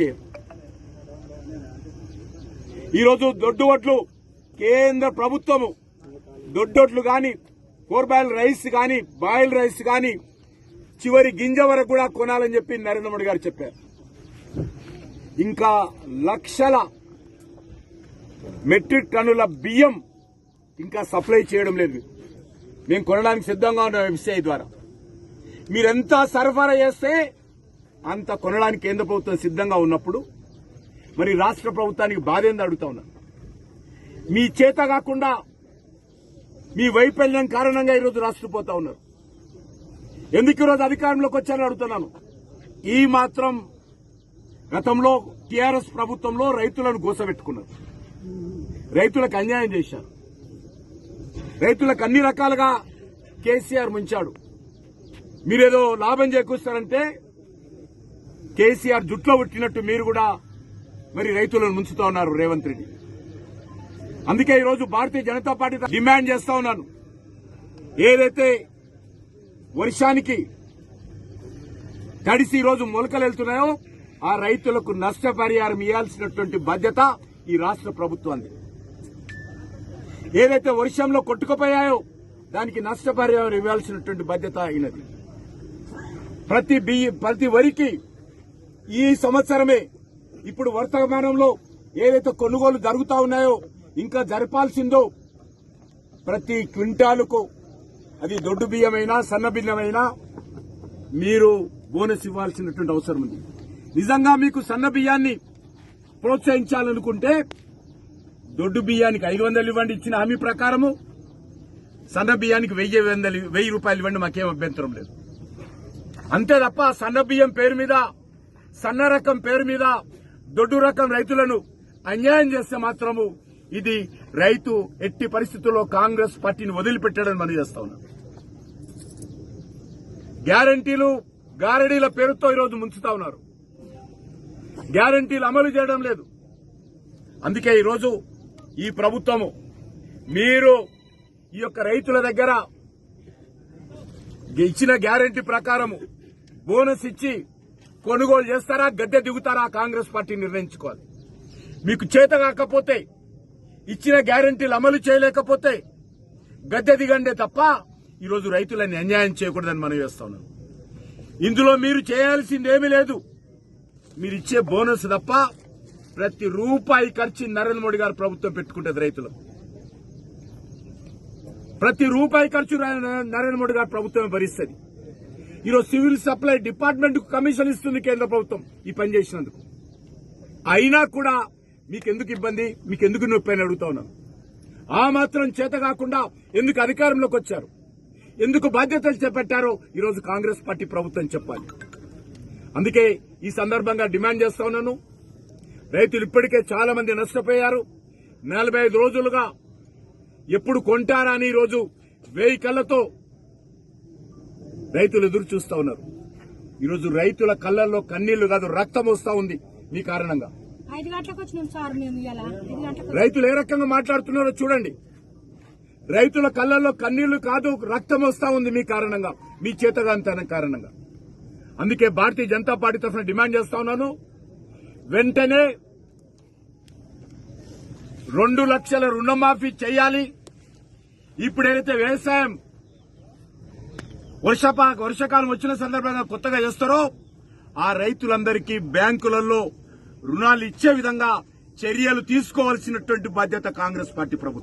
చేయరు ఈరోజు దొడ్డు వడ్లు కేంద్ర ప్రభుత్వము దొడ్డొడ్లు కానీ కోర్బాయిల్ రైస్ కానీ బాయిల్ రైస్ కానీ చివరి గింజ వరకు కూడా కొనాలని చెప్పి నరేంద్ర మోడీ గారు చెప్పారు. ఇంకా లక్షల మెట్రిక్ టన్నుల బియ్యం ఇంకా సప్లై చేయడం లేదు. మేము కొనడానికి సిద్ధంగా ఉన్న ఎఫ్సిఐ ద్వారా. మీరెంత సరఫరా చేస్తే అంత కొనడానికి కేంద్ర ప్రభుత్వం సిద్ధంగా ఉన్నప్పుడు మరి రాష్ట్ర ప్రభుత్వానికి బాధ అడుగుతా ఉన్నా. మీ చేత కాకుండా మీ వైఫల్యం కారణంగా ఈరోజు రాష్ట్రపోతా ఉన్నారు. ఎందుకు ఈరోజు అధికారంలోకి వచ్చారని అడుగుతున్నాను. ఈ మాత్రం గతంలో టీఆర్ఎస్ ప్రభుత్వంలో రైతులను గోసబెట్టుకున్నారు. రైతులకు అన్యాయం చేశారు. రైతులకు అన్ని రకాలుగా కేసీఆర్ ముంచాడు. మీరేదో లాభం చేకూరుస్తారంటే కేసీఆర్ జుట్లో పుట్టినట్టు మీరు కూడా మరి రైతులను ముంచుతా ఉన్నారు రేవంత్ రెడ్డి. అందుకే ఈరోజు భారతీయ జనతా పార్టీ డిమాండ్ చేస్తా ఉన్నాను. ఏదైతే వర్షానికి తడిసి ఈరోజు మొలకలు వెళ్తున్నాయో ఆ రైతులకు నష్టపరిహారం ఇవ్వాల్సినటువంటి బాధ్యత ఈ రాష్ట్ర ప్రభుత్వాన్ని ఏదైతే వర్షంలో కొట్టుకుపోయాయో దానికి నష్టపరిహారం ఇవ్వాల్సినటువంటి బాధ్యత అయినది ప్రతి బియ్య ప్రతి వరికి ఈ సంవత్సరమే ఇప్పుడు వర్తమానంలో ఏదైతే కొనుగోలు జరుగుతా ఉన్నాయో ఇంకా జరపాల్సిందో ప్రతి క్వింటాలుకు అది దొడ్డు బియ్యమైనా సన్న బియ్యమైనా మీరు బోనస్ ఇవ్వాల్సినటువంటి అవసరం ఉంది. నిజంగా మీకు సన్న బియ్యాన్ని ప్రోత్సహించాలనుకుంటే దొడ్డు బియ్యానికి ఐదు వందలు ఇవ్వండి ఇచ్చిన హామీ ప్రకారము. సన్న బియ్యానికి వెయ్యి వందలు వెయ్యి రూపాయలు ఇవ్వండి మాకేం అభ్యంతరం లేదు. అంతే తప్ప సన్న బియ్యం పేరు మీద సన్న రకం పేరు మీద దొడ్డు రకం రైతులను అన్యాయం చేస్తే మాత్రము ఇది రైతు ఎట్టి పరిస్థితుల్లో కాంగ్రెస్ పార్టీని వదిలిపెట్టాడని మనం చేస్తా ఉన్నాం. గ్యారంటీలు గారడీల పేరుతో ఈరోజు ముంచుతా ఉన్నారు. గ్యారంటీలు అమలు చేయడం లేదు. అందుకే ఈరోజు ఈ ప్రభుత్వము మీరు ఈ యొక్క రైతుల దగ్గర ఇచ్చిన గ్యారంటీ ప్రకారము బోనస్ ఇచ్చి కొనుగోలు చేస్తారా గద్దె దిగుతారా కాంగ్రెస్ పార్టీ నిర్ణయించుకోవాలి. మీకు చేత కాకపోతే ఇచ్చిన గ్యారంటీలు అమలు చేయలేకపోతే గద్దె దిగండే తప్ప ఈరోజు రైతులని అన్యాయం చేయకూడదని మనం చేస్తా ఇందులో మీరు చేయాల్సిందేమీ లేదు. మీరు ఇచ్చే బోనస్ తప్ప ప్రతి రూపాయి ఖర్చు నరేంద్ర మోడీ గారు ప్రభుత్వం పెట్టుకుంటుంది రైతులు ప్రతి రూపాయి ఖర్చు నరేంద్ర మోడీ గారు ప్రభుత్వమే భరిస్తుంది. ఈరోజు సివిల్ సప్లై డిపార్ట్మెంట్కు కమిషన్ ఇస్తుంది కేంద్ర ప్రభుత్వం ఈ పని చేసినందుకు. అయినా కూడా మీకు ఎందుకు ఇబ్బంది? మీకు ఎందుకు నొప్పి అని అడుగుతా ఉన్నాను. ఆ మాత్రం చేత కాకుండా ఎందుకు అధికారంలోకి వచ్చారు? ఎందుకు బాధ్యతలు చేపట్టారో ఈరోజు కాంగ్రెస్ పార్టీ ప్రభుత్వం చెప్పాలి. అందుకే ఈ సందర్భంగా డిమాండ్ చేస్తా ఉన్నాను. రైతులు ఇప్పటికే చాలా మంది నష్టపోయారు. నలభై ఐదు రోజులుగా ఎప్పుడు కొంటారా అని ఈరోజు వేయి కళ్ళతో రైతులు ఎదురు చూస్తా ఉన్నారు. ఈరోజు రైతుల కళ్ళల్లో కన్నీళ్ళు కాదు రక్తం వస్తా ఉంది మీ కారణంగా. రైతులు ఏ రకంగా మాట్లాడుతున్నారో చూడండి. రైతుల కళ్ళల్లో కన్నీళ్ళు కాదు రక్తం వస్తా ఉంది మీ కారణంగా మీ చేతగాంతనం కారణంగా. అందుకే భారతీయ జనతా పార్టీ తరఫున డిమాండ్ చేస్తా ఉన్నాను. వెంటనే రెండు లక్షల రుణమాఫీ చేయాలి. ఇప్పుడు ఏదైతే వ్యవసాయం వర్షపా వర్షాకాలం వచ్చిన సందర్భంగా కొత్తగా చేస్తారో ఆ రైతులందరికీ బ్యాంకులలో రుణాలు ఇచ్చే విధంగా చర్యలు తీసుకోవాల్సినటువంటి బాధ్యత కాంగ్రెస్ పార్టీ ప్రభుత్వం.